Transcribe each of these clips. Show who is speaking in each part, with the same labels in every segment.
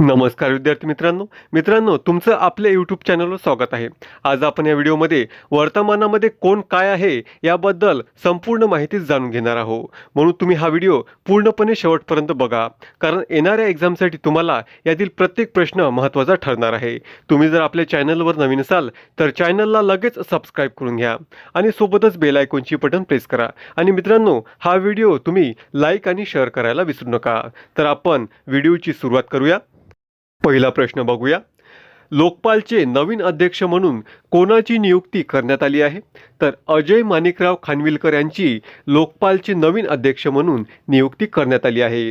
Speaker 1: नमस्कार विद्यार्थी मित्रांनो. मित्रांनो तुमचं आपल्या यूट्यूब चॅनलवर स्वागत आहे. आज आपण या व्हिडिओमध्ये वर्तमानामध्ये कोण काय आहे याबद्दल संपूर्ण माहिती जाणून घेणार आहोत. म्हणून तुम्ही हा व्हिडिओ पूर्णपणे शेवटपर्यंत बघा. कारण येणाऱ्या एक्झामसाठी तुम्हाला यातील प्रत्येक प्रश्न महत्त्वाचा ठरणार आहे. तुम्ही जर आपल्या चॅनलवर नवीन असाल तर चॅनलला लगेच सबस्क्राईब करून घ्या. आणि सोबतच बेल आयकॉनची बटन प्रेस करा. आणि मित्रांनो हा व्हिडिओ तुम्ही लाईक आणि शेअर करायला विसरू नका. तर आपण व्हिडिओची सुरुवात करूया. पहिला प्रश्न बघूया. लोकपालचे नवीन अध्यक्ष म्हणून कोणाची नियुक्ती करण्यात आली आहे? तर अजय माणिकराव खानविलकर यांची लोकपालचे नवीन अध्यक्ष म्हणून नियुक्ती करण्यात आली आहे.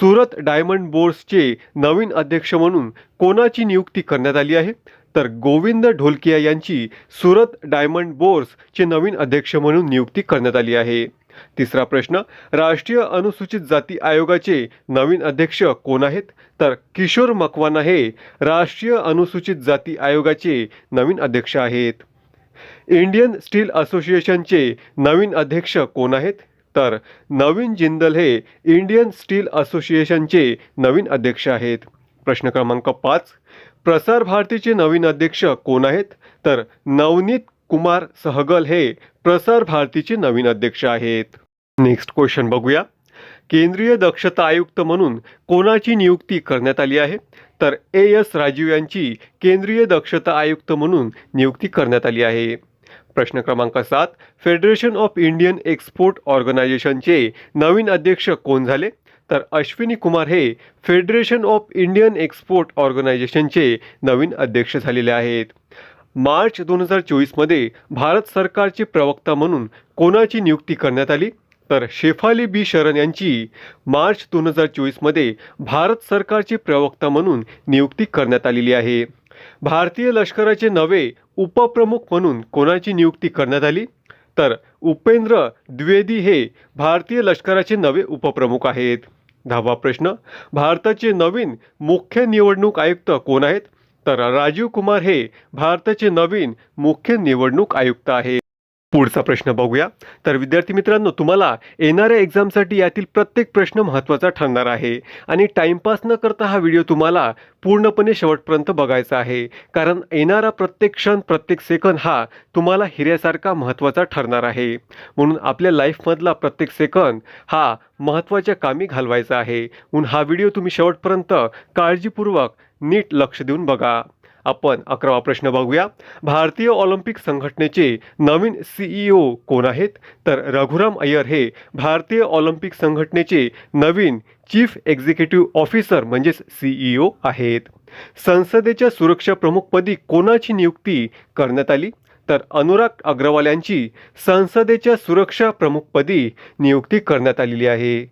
Speaker 1: सुरत डायमंड बोर्सचे नवीन अध्यक्ष म्हणून कोणाची नियुक्ती करण्यात आली आहे? तर गोविंद ढोलकिया यांची सुरत डायमंड बोर्सचे नवीन अध्यक्ष म्हणून नियुक्ती करण्यात आली आहे. तिसरा प्रश्न राष्ट्रीय अनुसूचित जाती आयोगाचे नवीन अध्यक्ष कोण आहेत? तर किशोर मकवाना हे राष्ट्रीय अनुसूचित जाती आयोगाचे नवीन अध्यक्ष आहेत. इंडियन स्टील असोसिएशनचे नवीन अध्यक्ष कोण आहेत? तर नवीन जिंदल हे इंडियन स्टील असोसिएशनचे नवीन अध्यक्ष आहेत. प्रश्न क्रमांक पाच प्रसार भारतीचे नवीन अध्यक्ष कोण आहेत? तर नवनीत कुमार सहगल हे प्रसार भारतीचे नवीन अध्यक्ष आहेत. नेक्स्ट क्वेश्चन बघूया. केंद्रीय दक्षता आयुक्त म्हणून कोणाची नियुक्ती करण्यात आली आहे? तर ए एस राजीव यांची केंद्रीय दक्षता आयुक्त म्हणून नियुक्ती करण्यात आली आहे. प्रश्न क्रमांक सात. फेडरेशन ऑफ इंडियन एक्सपोर्ट ऑर्गनायझेशनचे नवीन अध्यक्ष कोण झाले? तर अश्विनी कुमार हे फेडरेशन ऑफ इंडियन एक्सपोर्ट ऑर्गनायझेशनचे नवीन अध्यक्ष झालेले आहेत. मार्च दोन हजार चोवीसमध्ये भारत सरकारचे प्रवक्ता म्हणून कोणाची नियुक्ती करण्यात आली? तर शेफाली बी शरण यांची मार्च दोन हजार चोवीसमध्ये भारत सरकारचे प्रवक्ता म्हणून नियुक्ती करण्यात आलेली आहे. भारतीय लष्कराचे नवे उपप्रमुख म्हणून कोणाची नियुक्ती करण्यात आली? तर उपेंद्र द्विवेदी हे भारतीय लष्कराचे नवे उपप्रमुख आहेत. दहावा प्रश्न भारताचे नवीन मुख्य निवडणूक आयुक्त कोण आहेत? तर राजीव कुमार हे भारताचे नवीन मुख्य निवडणूक आयुक्त आहे. पुढचा प्रश्न बघूया. तर विद्यार्थी मित्रांनो तुम्हाला येणाऱ्या एक्झामसाठी यातील प्रत्येक प्रश्न महत्त्वाचा ठरणार आहे. आणि टाइमपास न करता हा व्हिडिओ तुम्हाला पूर्णपणे शेवटपर्यंत बघायचा आहे. कारण येणारा प्रत्येक क्षण प्रत्येक सेकंद हा तुम्हाला हिऱ्यासारखा महत्त्वाचा ठरणार आहे. म्हणून आपल्या लाईफमधला प्रत्येक सेकंद हा महत्त्वाच्या कामी घालवायचा आहे. म्हणून हा व्हिडिओ तुम्ही शेवटपर्यंत काळजीपूर्वक नीट लक्ष देऊन बघा. आपण अकरावा प्रश्न बघूया. भारतीय ऑलिम्पिक संघटनेचे नवीन सीईओ कोण आहेत? तर रघुराम अय्यर हे भारतीय ऑलिम्पिक संघटनेचे नवीन चीफ एक्झिक्युटिव्ह ऑफिसर म्हणजेच सीईओ आहेत. संसदेच्या सुरक्षा प्रमुखपदी कोणाची नियुक्ती करण्यात आली? तर अनुराग अग्रवाल यांची संसदेच्या सुरक्षा प्रमुखपदी नियुक्ती करण्यात आलेली आहे.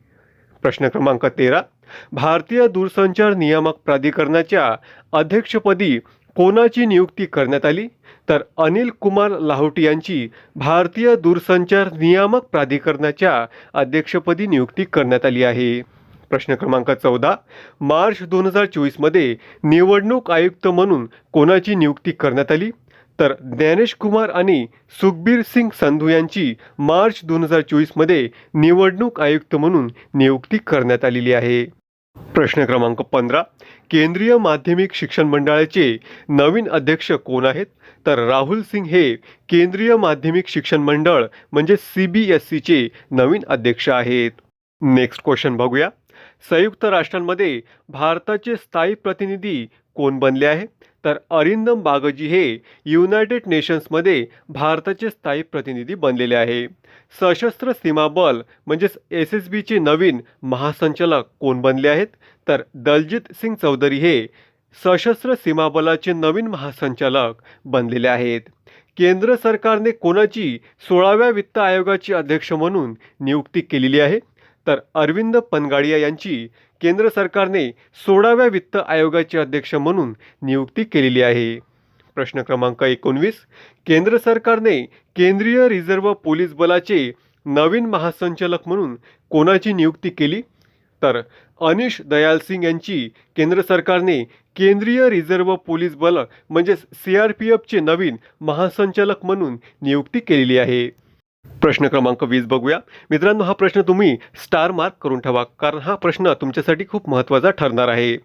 Speaker 1: प्रश्न क्रमांक तेरा. भारतीय दूरसंचार नियामक प्राधिकरणाच्या अध्यक्षपदी कोणाची नियुक्ती करण्यात आली? तर अनिल कुमार लाहोटी यांची भारतीय दूरसंचार नियामक प्राधिकरणाच्या अध्यक्षपदी नियुक्ती करण्यात आली आहे. प्रश्न क्रमांक चौदा. मार्च दोन हजार चोवीसमध्ये निवडणूक आयुक्त म्हणून कोणाची नियुक्ती करण्यात आली? तर ज्ञानेश कुमार आणि सुखबीर सिंग संधू यांची मार्च दोन हजार चोवीसमध्ये निवडणूक आयुक्त म्हणून नियुक्ती करण्यात आलेली आहे. प्रश्न क्रमांक पंधरा. केंद्रीय माध्यमिक शिक्षण मंडळाचे नवीन अध्यक्ष कोण आहेत? तर राहुल सिंग हे केंद्रीय माध्यमिक शिक्षण मंडळ म्हणजे सी बी एस सीचे नवीन अध्यक्ष आहेत. नेक्स्ट क्वेश्चन बघूया. संयुक्त राष्ट्रांमध्ये भारताचे स्थायी प्रतिनिधी कोण बनले आहे? तर अरिंदम बागजी हे युनायटेड नेशन्समध्ये भारताचे स्थायी प्रतिनिधी बनलेले आहे. सशस्त्र सीमा बल म्हणजेच एस एस बीचे नवीन महासंचालक कोण बनले आहेत? तर दलजित सिंग चौधरी हे सशस्त्र सीमा बलाचे नवीन महासंचालक बनलेले आहेत. केंद्र सरकारने कोणाची सोळाव्या वित्त आयोगाचे अध्यक्ष म्हणून नियुक्ती केलेली आहे? तर अरविंद पनगाडिया यांची केंद्र सरकारने सोळाव्या वित्त आयोगाचे अध्यक्ष म्हणून नियुक्ती केलेली आहे. प्रश्न क्रमांक एकोणवीस. केंद्र सरकारने केंद्रीय रिझर्व्ह पोलीस बलाचे नवीन महासंचालक म्हणून कोणाची नियुक्ती केली? तर अनिश दयाल सिंग यांची केंद्र सरकारने केंद्रीय रिझर्व्ह पोलीस बल म्हणजेच सी आर पी एफचे नवीन महासंचालक म्हणून नियुक्ती केलेली आहे. प्रश्न क्रमांक वीस बघूया. मित्रांनो हा प्रश्न तुम्ही स्टार मार्क करून ठेवा कारण हा प्रश्न तुमच्यासाठी खूप महत्त्वाचा ठरणार आहे.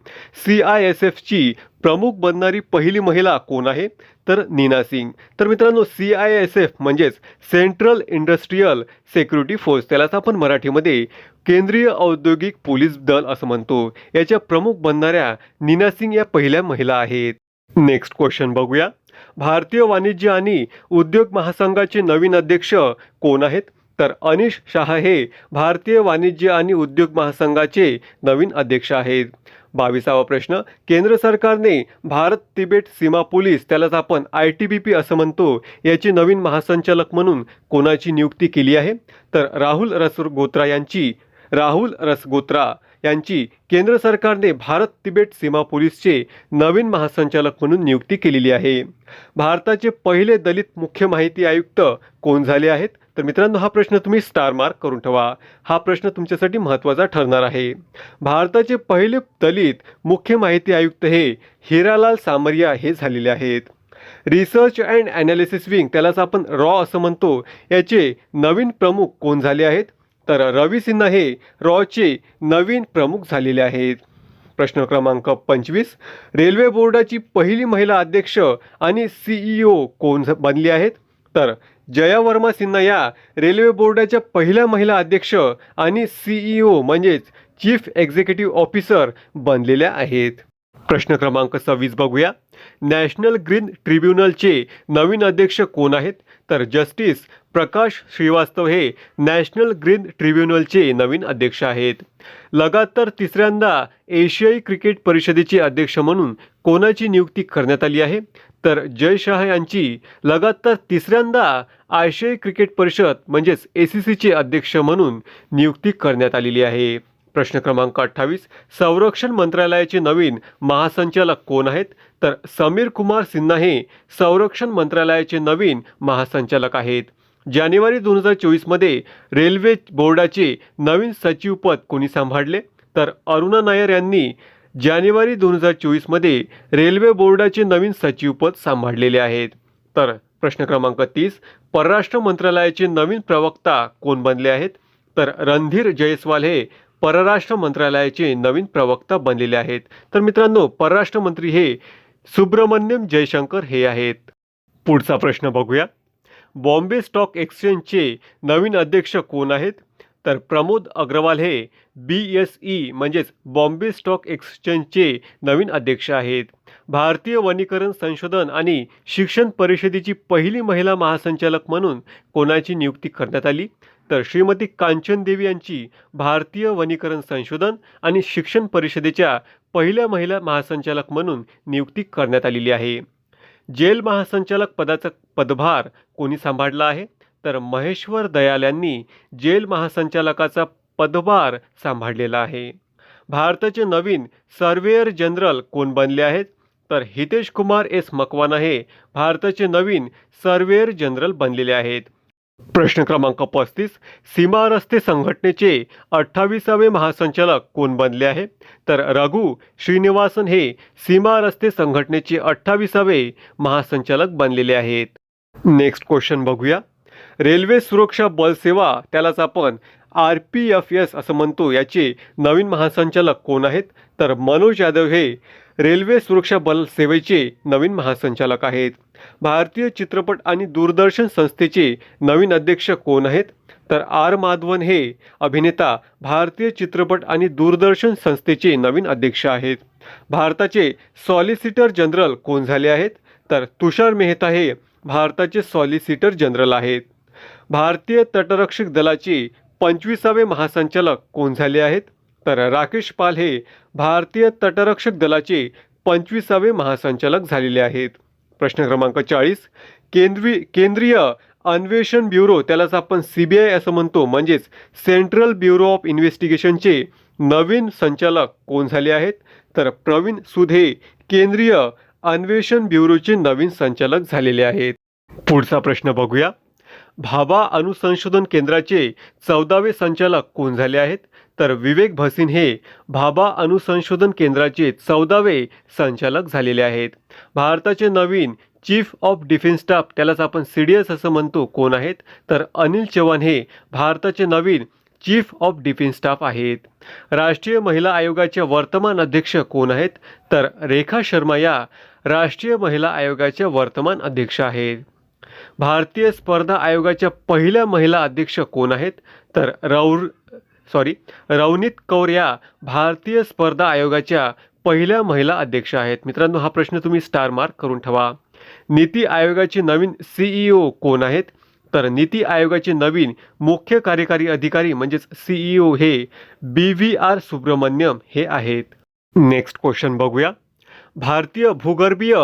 Speaker 1: सी आय एस एफची प्रमुख बनणारी पहिली महिला कोण आहे? तर नीना सिंग. तर मित्रांनो सी आय एस एफ म्हणजेच सेंट्रल इंडस्ट्रीयल सेक्युरिटी फोर्स त्यालाच आपण मराठीमध्ये केंद्रीय औद्योगिक पोलीस दल असं म्हणतो. याच्या प्रमुख बनणाऱ्या नीना सिंग या पहिल्या महिला आहेत. नेक्स्ट क्वेश्चन बघूया. भारतीय वाणिज्य आणि उद्योग महासंघाचे नवीन अध्यक्ष कोण आहेत? तर अनिश शाह हे भारतीय वाणिज्य आणि उद्योग महासंघाचे नवीन अध्यक्ष आहेत. बावीसावा प्रश्न केंद्र सरकारने भारत तिबेट सीमा पोलीस त्यालाच आपण आय टी बी पी असं म्हणतो याचे नवीन महासंचालक म्हणून कोणाची नियुक्ती केली आहे? तर राहुल रसूर गोत्रा यांची राहुल रसगोत्रा यांची केंद्र सरकारने भारत तिबेट सीमा पोलीसचे नवीन महासंचालक म्हणून नियुक्ती केलेली आहे. भारताचे पहिले दलित मुख्य माहिती आयुक्त कोण झाले आहेत? तर मित्रांनो हा प्रश्न तुम्ही स्टार मार्क करून ठेवा. हा प्रश्न तुमच्यासाठी महत्त्वाचा ठरणार आहे. भारताचे पहिले दलित मुख्य माहिती आयुक्त हे हिरालाल सामरिया हे झालेले आहेत. रिसर्च अँड ॲनालिसिस विंग त्यालाच आपण रॉ असं म्हणतो याचे नवीन प्रमुख कोण झाले आहेत? तर रवी सिन्हा हे रॉचे नवीन प्रमुख झालेले आहेत. प्रश्न क्रमांक पंचवीस. रेल्वे बोर्डाची पहिली महिला अध्यक्ष आणि सीईओ कोण बनली आहेत? तर जया वर्मा सिन्हा या रेल्वे बोर्डाच्या पहिल्या महिला अध्यक्ष आणि सीईओ म्हणजेच चीफ एक्झिक्युटिव्ह ऑफिसर बनलेल्या आहेत. प्रश्न क्रमांक सव्वीस बघूया. नॅशनल ग्रीन ट्रिब्युनलचे नवीन अध्यक्ष कोण आहेत? तर जस्टिस प्रकाश श्रीवास्तव हे नॅशनल ग्रीन ट्रिब्युनलचे नवीन अध्यक्ष आहेत. लगातार तिसऱ्यांदा एशियाई क्रिकेट परिषदेचे अध्यक्ष म्हणून कोणाची नियुक्ती करण्यात आली आहे? तर जय शाह यांची लगातार तिसऱ्यांदा आशियाई क्रिकेट परिषद म्हणजेच ए सी सीचे अध्यक्ष म्हणून नियुक्ती करण्यात आलेली आहे. प्रश्न क्रमांक अठ्ठावीस संरक्षण मंत्रालयाचे नवीन महासंचालक कोण आहेत? तर समीर कुमार सिन्हा हे संरक्षण मंत्रालयाचे नवीन महासंचालक आहेत. जानेवारी दोन हजार चोवीसमध्ये रेल्वे बोर्डाचे नवीन सचिवपद कोणी सांभाळले? तर अरुणा नायर यांनी जानेवारी दोन हजार चोवीसमध्ये रेल्वे बोर्डाचे नवीन सचिवपद सांभाळलेले आहेत. तर प्रश्न क्रमांक तीस परराष्ट्र मंत्रालयाचे नवीन प्रवक्ता कोण बनले आहेत? तर रणधीर जयस्वाल हे परराष्ट्र मंत्रालयाचे नवीन प्रवक्ता बनलेले आहेत. तर मित्रांनो परराष्ट्र मंत्री हे सुब्रमण्यम जयशंकर हे आहेत. पुढचा प्रश्न बघूया. बॉम्बे स्टॉक एक्सचेंजचे नवीन अध्यक्ष कोण आहेत? तर प्रमोद अग्रवाल हे बी एस ई म्हणजेच बॉम्बे स्टॉक एक्सचेंजचे नवीन अध्यक्ष आहेत. भारतीय वनीकरण संशोधन आणि शिक्षण परिषदेची पहिली महिला महासंचालक म्हणून कोणाची नियुक्ती करण्यात आली? तर श्रीमती कांचन देवी यांची भारतीय वनीकरण संशोधन आणि शिक्षण परिषदेच्या पहिल्या महिला महासंचालक म्हणून नियुक्ती करण्यात आलेली आहे. जेल महासंचालक पदाचा पदभार कोणी सांभाळला आहे? तर महेश्वर दयाल यांनी जेल महासंचालकाचा पदभार सांभाळलेला आहे. भारताचे नवीन सर्वेअर जनरल कोण बनले आहेत? तर हितेश कुमार एस मकवाना हे भारताचे नवीन सर्वेअर जनरल बनलेले आहेत. प्रश्न क्रमांक पस्तीस सीमा रस्ते संघटनेचे अठ्ठावीसावे महासंचालक कोण बनले आहे? तर रघु श्रीनिवासन हे सीमा रस्ते संघटनेचे अठ्ठावीसावे महासंचालक बनलेले आहेत. नेक्स्ट क्वेश्चन बघूया. रेल्वे सुरक्षा बल सेवा त्यालाच आपण आर पी एफ एस असं म्हणतो. याचे नवीन महासंचालक कोण आहेत? तर मनोज यादव हे रेल्वे सुरक्षा बल सेवेचे नवीन महासंचालक आहेत. भारतीय चित्रपट आणि दूरदर्शन संस्थेचे नवीन अध्यक्ष कोण आहेत? तर आर माधवन हे अभिनेता भारतीय चित्रपट आणि दूरदर्शन संस्थेचे नवीन अध्यक्ष आहेत. भारताचे सॉलिसिटर जनरल कोण झाले आहेत? तर तुषार मेहता हे भारताचे सॉलिसिटर जनरल आहेत. भारतीय तटरक्षक दलाचे पंचवीसावे महासंचालक कोण झाले आहेत? तर राकेश पाल हे भारतीय तटरक्षक दलाचे पंचवीसावे महासंचालक झालेले आहेत. प्रश्न क्रमांक चाळीस. केंद्री केंद्रीय अन्वेषण ब्युरो त्यालाच आपण सी बी आय असं म्हणतो. म्हणजेच सेंट्रल ब्युरो ऑफ इन्व्हेस्टिगेशनचे नवीन संचालक कोण झाले आहेत? तर प्रवीण सुद हे केंद्रीय अन्वेषण ब्युरोचे नवीन संचालक झालेले आहेत. पुढचा प्रश्न बघूया. भाभा अनुसंशोधन केंद्राचे चौदावे संचालक कोण झाले आहेत? तर विवेक भसीन हे भाभा अनुसंशोधन केंद्राचे चौदावे संचालक झालेले आहेत. भारताचे नवीन चीफ ऑफ डिफेन्स स्टाफ त्यालाच आपण सी डी एस असं म्हणतो कोण आहेत? तर अनिल चव्हाण हे भारताचे नवीन चीफ ऑफ डिफेन्स स्टाफ आहेत. राष्ट्रीय महिला आयोगाच्या वर्तमान अध्यक्ष कोण आहेत? तर रेखा शर्मा या राष्ट्रीय महिला आयोगाच्या वर्तमान अध्यक्ष आहेत. भारतीय स्पर्धा आयोगाच्या पहिल्या महिला अध्यक्ष कोण आहेत? तर रौर सॉरी रवनीत कौर या भारतीय स्पर्धा आयोगाच्या पहिल्या महिला अध्यक्ष आहेत. मित्रांनो हा प्रश्न तुम्ही स्टार मार्क करून ठेवा. नीती आयोगाचे नवीन सीईओ कोण आहेत? तर नीती आयोगाचे नवीन मुख्य कार्यकारी अधिकारी म्हणजेच सीईओ हे बी व्ही आर सुब्रमण्यम हे आहेत. नेक्स्ट क्वेश्चन बघूया. भारतीय भूगर्भीय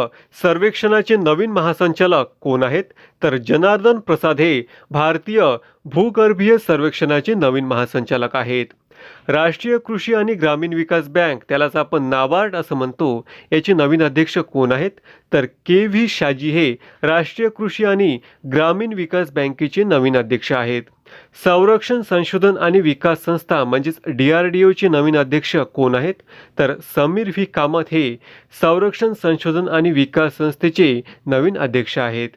Speaker 1: सर्वेक्षणाचे नवीन महासंचालक कोण आहेत? तर जनार्दन प्रसाद हे भारतीय भूगर्भीय सर्वेक्षणाचे नवीन महासंचालक आहेत. राष्ट्रीय कृषी आणि ग्रामीण विकास बँक त्यालाच आपण नाबार्ड असं म्हणतो. याचे नवीन अध्यक्ष कोण आहेत? तर के व्ही शाजी हे राष्ट्रीय कृषी आणि ग्रामीण विकास बँकेचे नवीन अध्यक्ष आहेत. संरक्षण संशोधन आणि विकास संस्था म्हणजेच डी आर डी ओचे नवीन अध्यक्ष कोण आहेत? तर समीर व्ही. कामत हे संरक्षण संशोधन आणि विकास संस्थेचे नवीन अध्यक्ष आहेत.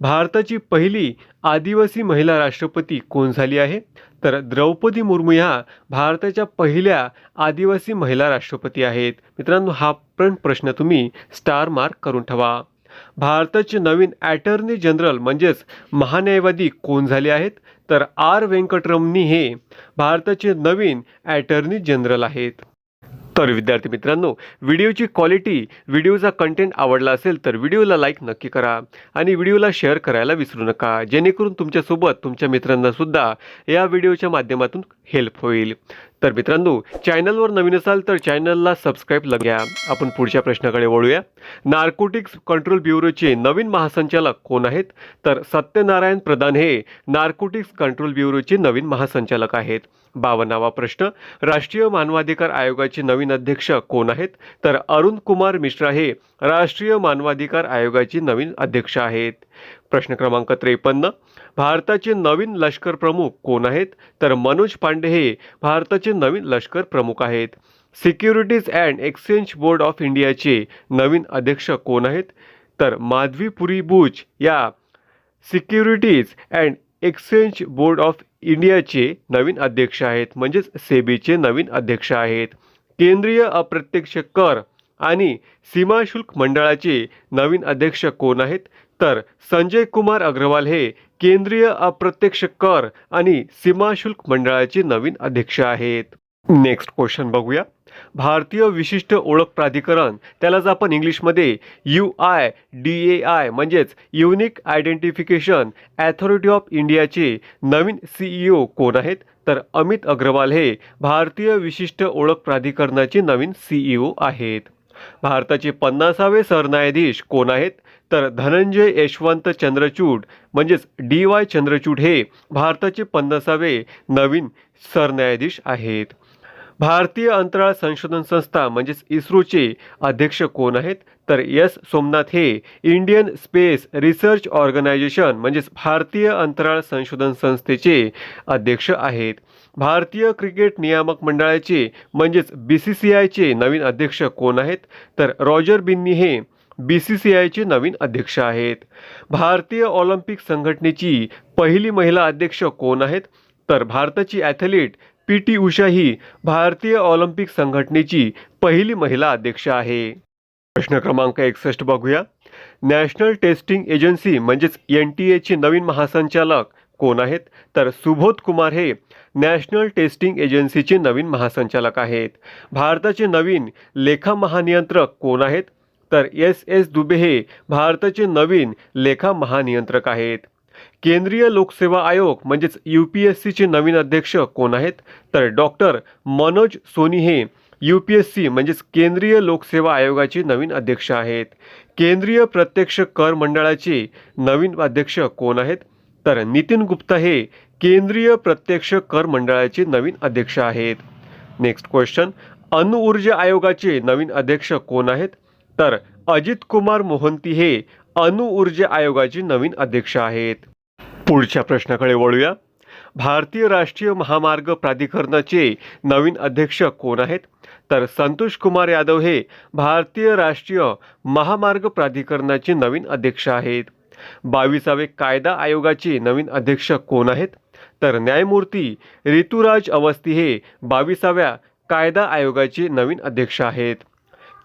Speaker 1: भारताची पहिली आदिवासी महिला राष्ट्रपती कोण झाली आहे? तर द्रौपदी मुर्मू ह्या भारताच्या पहिल्या आदिवासी महिला राष्ट्रपती आहेत. मित्रांनो हा पण प्रश्न तुम्ही स्टार मार्क करून ठेवा. भारताचे नवीन ॲटर्नी जनरल म्हणजेच महान्यायवादी कोण झाले आहेत? तर आर व्यंकटरमणी हे भारताचे नवीन ॲटर्नी जनरल आहेत. तर विद्यार्थी मित्रांनो व्हिडिओची क्वालिटी व्हिडिओचा कंटेंट आवडला असेल तर व्हिडिओला लाईक नक्की करा आणि व्हिडिओला शेअर करायला विसरू नका जेणेकरून तुमच्यासोबत तुमच्या मित्रांनासुद्धा या व्हिडिओच्या माध्यमातून हेल्प होईल. तर मित्रांनो चॅनलवर नवीन असाल तर चॅनलला सबस्क्राईब घ्या आपण पुढच्या प्रश्नाकडे वळूया. नार्कोटिक्स कंट्रोल ब्युरोचे नवीन महासंचालक कोण आहेत? तर सत्यनारायण प्रधान हे नार्कोटिक्स कंट्रोल ब्युरोचे नवीन महासंचालक आहेत. बावन्नावा प्रश्न राष्ट्रीय मानवाधिकार आयोगाचे नवीन अध्यक्ष कोण आहेत? तर अरुण कुमार मिश्रा हे राष्ट्रीय मानवाधिकार आयोगाचे नवीन अध्यक्ष आहेत. प्रश्न क्रमांक त्रेपन्न. भारताचे नवीन लष्कर प्रमुख कोण आहेत? तर मनोज पांडे हे भारताचे नवीन लष्कर प्रमुख आहेत. Securities and exchange board of इंडियाचे नवीन अध्यक्ष कोण आहेत? तर माधवी पुरी बुच या securities and exchange board of इंडियाचे नवीन अध्यक्ष आहेत. म्हणजेच सेबीचे नवीन अध्यक्ष आहेत. केंद्रीय अप्रत्यक्ष कर आणि सीमाशुल्क मंडळाचे नवीन अध्यक्ष कोण आहेत? तर संजय कुमार अग्रवाल हे केंद्रीय अप्रत्यक्ष कर आणि सीमाशुल्क मंडळाचे नवीन अध्यक्ष आहेत. नेक्स्ट क्वेश्चन बघूया. भारतीय विशिष्ट ओळख प्राधिकरण त्यालाच आपण इंग्लिशमध्ये U I D A I म्हणजेच युनिक आयडेंटिफिकेशन ॲथॉरिटी ऑफ इंडियाचे नवीन सीईओ कोण आहेत? तर अमित अग्रवाल हे भारतीय विशिष्ट ओळख प्राधिकरणाचे नवीन सीईओ आहेत. भारताचे पन्नासावे सरन्यायाधीश कोण आहेत? तर धनंजय यशवंत चंद्रचूड म्हणजेच डी वाय चंद्रचूड हे भारताचे पन्नासावे नवीन सरन्यायाधीश आहेत. भारतीय अंतराळ संशोधन संस्था म्हणजेच इस्रोचे अध्यक्ष कोण आहेत? तर एस. सोमनाथ हे इंडियन स्पेस रिसर्च ऑर्गनायझेशन म्हणजेच भारतीय अंतराळ संशोधन संस्थेचे अध्यक्ष आहेत. भारतीय क्रिकेट नियामक मंडळाचे म्हणजेच बी सी सी आयचे नवीन अध्यक्ष कोण आहेत? तर रॉजर बिन्नी हे बी सी सी आयचे नवीन अध्यक्ष आहेत. भारतीय ऑलिम्पिक संघटनेची पहिली महिला अध्यक्ष कोण आहेत? तर भारताची ॲथलीट पी टी उषा ही भारतीय ऑलिम्पिक संघटनेची पहिली महिला अध्यक्ष आहे. प्रश्न क्रमांक एकसष्ट बघूया. नॅशनल टेस्टिंग एजन्सी म्हणजेच एन टी एचे नवीन महासंचालक तर सुबोध कुमार हे नॅशनल टेस्टिंग एजन्सीचे नवीन महासंचालक आहेत. भारताचे नवीन लेखा महानियंत्रक आहेत? तर एस एस दुबे हे भारताचे नवीन लेखा महानियंत्रक आहेत. केंद्रीय लोकसेवा आयोग म्हणजेच यू पी एस सीचे नवीन अध्यक्ष कोण आहेत? तर डॉक्टर मनोज सोनी हे यू पी एस सी म्हणजेच केंद्रीय लोकसेवा आयोगाचे नवीन अध्यक्ष आहेत. केंद्रीय प्रत्यक्ष कर मंडळाचे नवीन अध्यक्ष कोण आहेत? तर नितीन गुप्ता हे केंद्रीय प्रत्यक्ष कर मंडळाचे नवीन अध्यक्ष आहेत. Next question. अणुऊर्जा आयोगाचे नवीन अध्यक्ष कोण आहेत? तर अजित कुमार मोहंती हे अणुऊर्जा आयोगाचे नवीन अध्यक्ष आहेत. पुढच्या प्रश्नाकडे वळूया. भारतीय राष्ट्रीय महामार्ग प्राधिकरणाचे नवीन अध्यक्ष कोण आहेत? तर संतोष कुमार यादव हे भारतीय राष्ट्रीय महामार्ग प्राधिकरणाचे नवीन अध्यक्ष आहेत. बावीसावे कायदा आयोगाचे नवीन अध्यक्ष कोण आहेत? तर न्यायमूर्ती ऋतुराज अवस्थी हे बावीसाव्या कायदा आयोगाचे नवीन अध्यक्ष आहेत.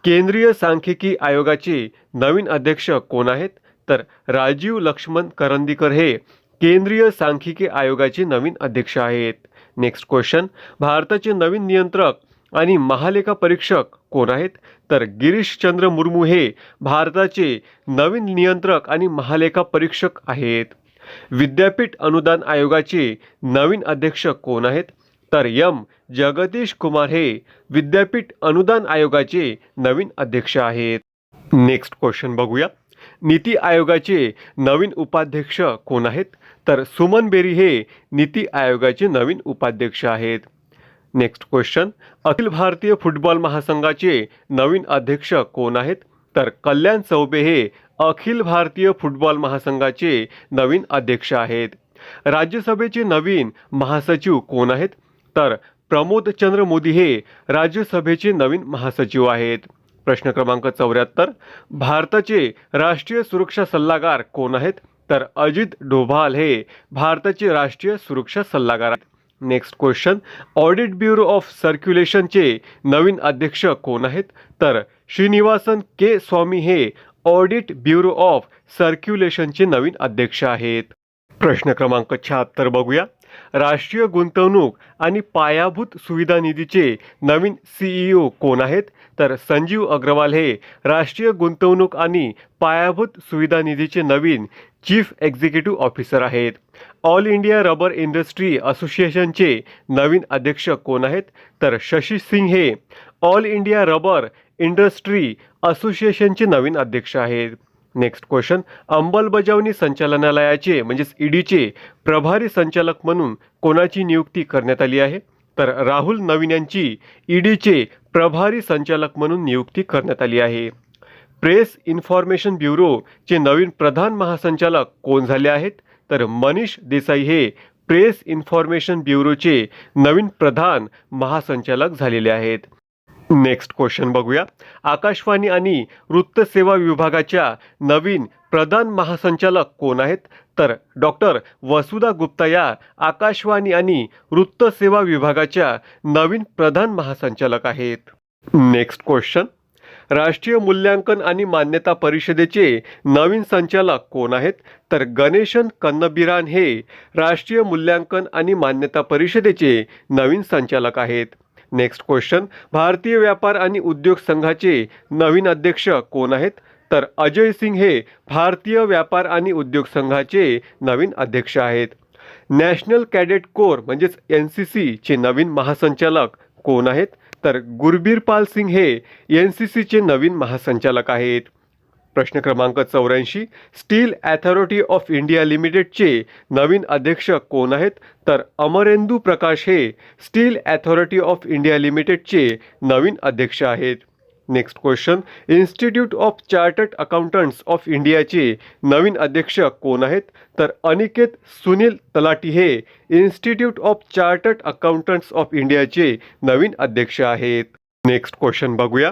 Speaker 1: केंद्रीय सांख्यिकी आयोगाचे नवीन अध्यक्ष कोण आहेत? तर राजीव लक्ष्मण करंदीकर हे केंद्रीय सांख्यिकी आयोगाचे नवीन अध्यक्ष आहेत. नेक्स्ट क्वेश्चन भारताचे नवीन नियंत्रक आणि महालेखा परीक्षक कोण आहेत? तर गिरीशचंद्र मुर्मू हे भारताचे नवीन नियंत्रक आणि महालेखा परीक्षक आहेत. विद्यापीठ अनुदान आयोगाचे नवीन अध्यक्ष कोण आहेत? तर यम जगदीश कुमार हे विद्यापीठ अनुदान आयोगाचे नवीन अध्यक्ष आहेत. नेक्स्ट क्वेश्चन बघूया. नीती आयोगाचे नवीन उपाध्यक्ष कोण आहेत? तर सुमन बेरी हे नीती आयोगाचे नवीन उपाध्यक्ष आहेत. Next question Akhil Bharatiya football महासंघाचे नवीन अध्यक्ष कोण आहेत? तर कल्याण चौबे हे अखिल भारतीय फुटबॉल महासंघाचे नवीन अध्यक्ष आहेत. राज्यसभेचे नवीन महासचिव कोण आहेत? तर प्रमोदचंद्र मोदी हे राज्यसभेचे नवीन महासचिव आहेत. प्रश्न क्रमांक चौऱ्याहत्तर भारताचे राष्ट्रीय सुरक्षा सल्लागार कोण आहेत? तर अजित डोभाल हे भारताचे राष्ट्रीय सुरक्षा सल्लागार आहेत. Next question audit bureau of सर्क्युलेशनचे नवीन अध्यक्ष कोण आहेत? तर श्रीनिवासन के स्वामी हे ऑडिट ब्युरो ऑफ सर्क्युलेशनचे नवीन अध्यक्ष आहेत. प्रश्न क्रमांक शहात्तर बघूया. राष्ट्रीय गुंतवणूक आणि पायाभूत सुविधा निधीचे नवीन सीईओ कोण आहेत? तर संजीव अग्रवाल हे राष्ट्रीय गुंतवणूक आणि पायाभूत सुविधा निधीचे नवीन चीफ एक्झिक्युटिव्ह ऑफिसर आहेत. ऑल इंडिया रबर इंडस्ट्री असोसिएशनचे नवीन अध्यक्ष कोण आहेत? तर शशी सिंग हे ऑल इंडिया रबर इंडस्ट्री असोसिएशनचे नवीन अध्यक्ष आहेत. नेक्स्ट क्वेश्चन अंमलबजावणी संचालनालयाचे म्हणजेच ईडीचे प्रभारी संचालक म्हणून कोणाची नियुक्ती करण्यात आली आहे? तर राहुल नवीन यांची ईडीचे प्रभारी संचालक म्हणून नियुक्ती करण्यात आली आहे. प्रेस इन्फॉर्मेशन ब्युरोचे नवीन प्रधान महासंचालक कोण झाले आहेत? तर मनीष देसाई हे प्रेस इन्फॉर्मेशन ब्युरोचे नवीन प्रधान महासंचालक झालेले आहेत. नेक्स्ट क्वेश्चन बघूया. आकाशवाणी आणि वृत्तसेवा विभागाच्या नवीन प्रधान महासंचालक कोण आहेत? तर डॉक्टर वसुधा गुप्ता या आकाशवाणी आणि वृत्तसेवा विभागाच्या नवीन प्रधान महासंचालक आहेत. Next question. राष्ट्रीय मूल्यांकन आणि मान्यता परिषदेचे नवीन संचालक कोण आहेत? तर गणेशन कन्नबिरान हे राष्ट्रीय मूल्यांकन आणि मान्यता परिषदेचे नवीन संचालक आहेत. नेक्स्ट क्वेश्चन भारतीय व्यापार आणि उद्योग संघाचे नवीन अध्यक्ष कोण आहेत? तर अजय सिंग हे भारतीय व्यापार आणि उद्योग संघाचे नवीन अध्यक्ष आहेत. नॅशनल कॅडेट कोर म्हणजेच एन सी सीचे नवीन महासंचालक कोण आहेत? तर गुरबीरपाल सिंग हे एन सी सीचे नवीन महासंचालक आहेत. प्रश्न क्रमांक चौऱ्याऐंशी स्टील अथॉरिटी ऑफ इंडिया लिमिटेडचे नवीन अध्यक्ष कोण आहेत? तर अमरेंदू प्रकाश हे स्टील अथॉरिटी ऑफ इंडिया लिमिटेडचे नवीन अध्यक्ष आहेत. Next question institute of chartered accountants of इंडियाचे नवीन अध्यक्ष कोण आहेत? तर अनिकेत सुनील तलाटी हे institute of chartered accountants of इंडियाचे नवीन अध्यक्ष आहेत. नेक्स्ट क्वेश्चन बघूया.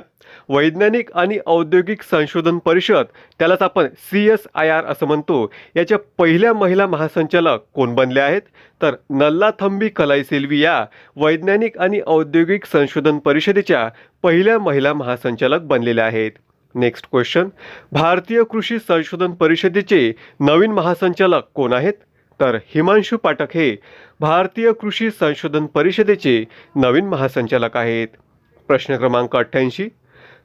Speaker 1: वैज्ञानिक आणि औद्योगिक संशोधन परिषद त्यालाच आपण सी एस आय आर असं म्हणतो. याच्या पहिल्या महिला महासंचालक कोण बनल्या आहेत? तर नल्लाथंबी कलाईसेल्वी या वैज्ञानिक आणि औद्योगिक संशोधन परिषदेच्या पहिल्या महिला महासंचालक बनलेल्या आहेत. Next question. भारतीय कृषी संशोधन परिषदेचे नवीन महासंचालक कोण आहेत? तर हिमांशू पाठक हे भारतीय कृषी संशोधन परिषदेचे नवीन महासंचालक आहेत. प्रश्न क्रमांक अठ्ठ्याऐंशी.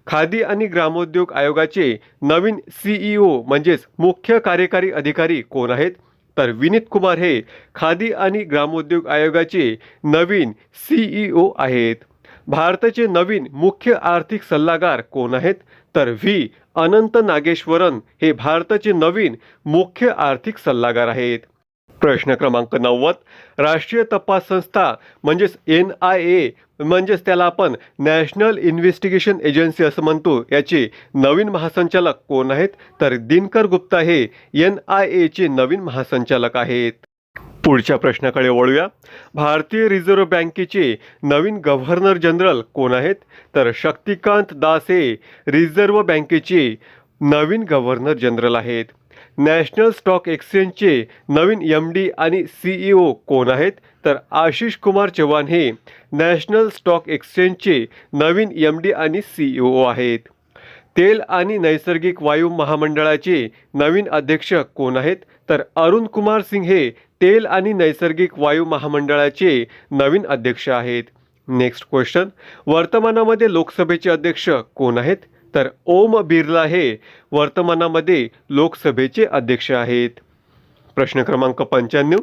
Speaker 1: खादी आणि ग्रामोद्योग आयोगाचे नवीन सीईओ म्हणजेच मुख्य कार्यकारी अधिकारी कोण आहेत? तर विनीत कुमार हे खादी आणि ग्रामोद्योग आयोगाचे नवीन सीईओ आहेत. भारताचे नवीन मुख्य आर्थिक सल्लागार कोण आहेत? तर व्ही. अनंत नागेश्वरन हे भारताचे नवीन मुख्य आर्थिक सल्लागार आहेत. प्रश्न क्रमांक नव्वद. राष्ट्रीय तपास संस्था म्हणजेच एन आय ए म्हणजेच त्याला आपण नॅशनल इन्व्हेस्टिगेशन एजन्सी असं म्हणतो. याचे नवीन महासंचालक कोण आहेत? तर दिनकर गुप्ता हे एन आय एचे नवीन महासंचालक आहेत. पुढच्या प्रश्नाकडे वळूया. भारतीय रिझर्व्ह बँकेचे नवीन गव्हर्नर जनरल कोण आहेत? तर शक्तिकांत दास हे रिझर्व्ह बँकेचे नवीन गव्हर्नर जनरल आहेत. नॅशनल स्टॉक एक्सचेंजचे नवीन एम डी आणि सी ई ओ कोण आहेत? तर आशिष कुमार चव्हाण हे नॅशनल स्टॉक एक्सचेंजचे नवीन एम डी आणि सी ई ओ आहेत. तेल आणि नैसर्गिक वायू महामंडळाचे नवीन अध्यक्ष कोण आहेत? तर अरुण कुमार सिंग हे तेल आणि नैसर्गिक वायू महामंडळाचे नवीन अध्यक्ष आहेत. Next question. वर्तमानामध्ये लोकसभेचे अध्यक्ष कोण आहेत? तर ओम बिर्ला हे वर्तमानामध्ये लोकसभेचे अध्यक्ष आहेत. प्रश्न क्रमांक पंच्याण्णव.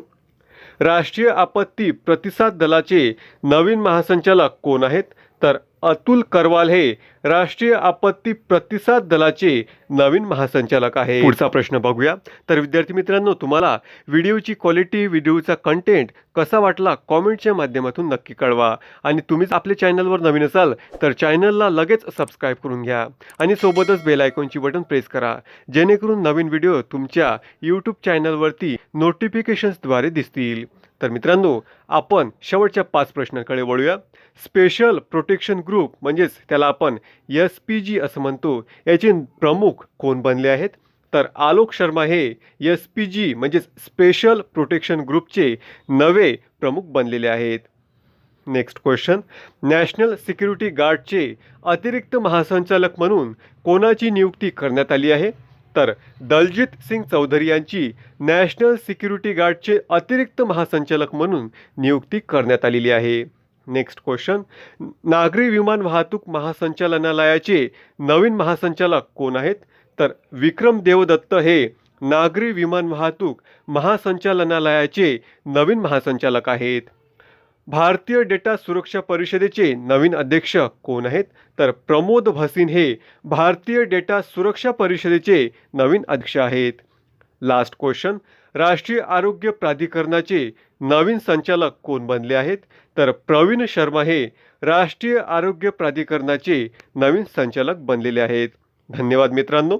Speaker 1: राष्ट्रीय आपत्ती प्रतिसाद दलाचे नवीन महासंचालक कोण आहेत? तर अतुल करवाल हे राष्ट्रीय आपत्ती प्रतिसाद दलाचे नवीन महासंचालक आहे. पुढचा प्रश्न बघूया. तर विद्यार्थी मित्रांनो तुम्हाला व्हिडिओची क्वालिटी व्हिडिओचा कंटेंट कसा वाटला कॉमेंटच्या माध्यमातून नक्की कळवा. आणि तुम्हीच आपल्या चॅनलवर नवीन असाल तर चॅनलला लगेच सबस्क्राईब करून घ्या. आणि सोबतच बेल आयकॉनची बटन प्रेस करा. जेणेकरून नवीन व्हिडिओ तुमच्या यूट्यूब चॅनलवरती नोटिफिकेशन्सद्वारे दिसतील. तर मित्रांनो आपण शेवटच्या पाच प्रश्नांकडे वळूया. स्पेशल प्रोटेक्शन ग्रुप म्हणजेच त्याला आपण एस पी जी असं म्हणतो याचे प्रमुख कोण बनले आहेत? तर आलोक शर्मा हे एस पी जी म्हणजेच स्पेशल प्रोटेक्शन ग्रुपचे नवे प्रमुख बनलेले आहेत. नेक्स्ट क्वेश्चन नॅशनल सिक्युरिटी गार्डचे अतिरिक्त महासंचालक म्हणून कोणाची नियुक्ती करण्यात आली आहे? तर दलजित सिंग चौधरी यांची नॅशनल सिक्युरिटी गार्डचे अतिरिक्त महासंचालक म्हणून नियुक्ती करण्यात आलेली आहे. Next question. नागरी विमान वाहतूक महासंचालनालयाचे नवीन महासंचालक कोण आहेत? तर विक्रम देवदत्त हे नागरी विमान वाहतूक महासंचालनालयाचे नवीन महासंचालक आहेत. भारतीय डेटा सुरक्षा परिषदेचे नवीन अध्यक्ष कोण आहेत? तर प्रमोद भसीन हे भारतीय डेटा सुरक्षा परिषदेचे नवीन अध्यक्ष आहेत. लास्ट क्वेश्चन राष्ट्रीय आरोग्य प्राधिकरणाचे नवीन संचालक कोण बनले आहेत? तर प्रवीण शर्मा हे राष्ट्रीय आरोग्य प्राधिकरणाचे नवीन संचालक बनलेले आहेत. धन्यवाद मित्रांनो.